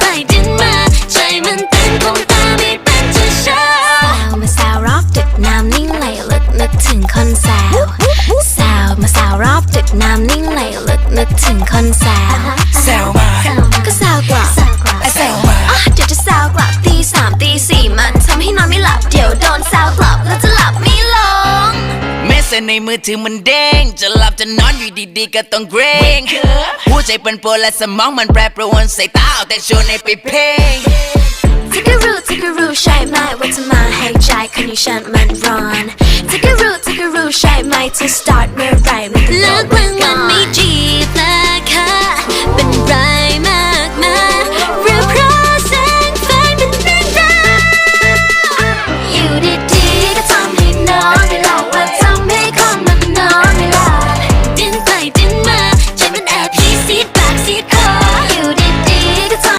ใกล้ดึงมา ใจมันเต้นคงตาไม่เป็นจะช้าสาวมาสาวรอบดึกน้ำนิ่งไหลลึกนึกถึงคนแซวสาวมาสาวรอบดึกน้ำนิ่งไหลลึกนึกถึงคนแซว ซจในมือถือมันเด้ง จะหลับจะนอนอยู่ดีๆก็ต้องเกรงหัวใจเป็นโปรและสมองมันแปรปรวนสายตาเอาแต่ชวนในไปเพ่งทิกรูทิกรูใช่ไหมว่าจะมาให้ใจคนนี้ฉันมันร้อนทิกรูทิกรูใช่ไหมจะ start เมื่อไหร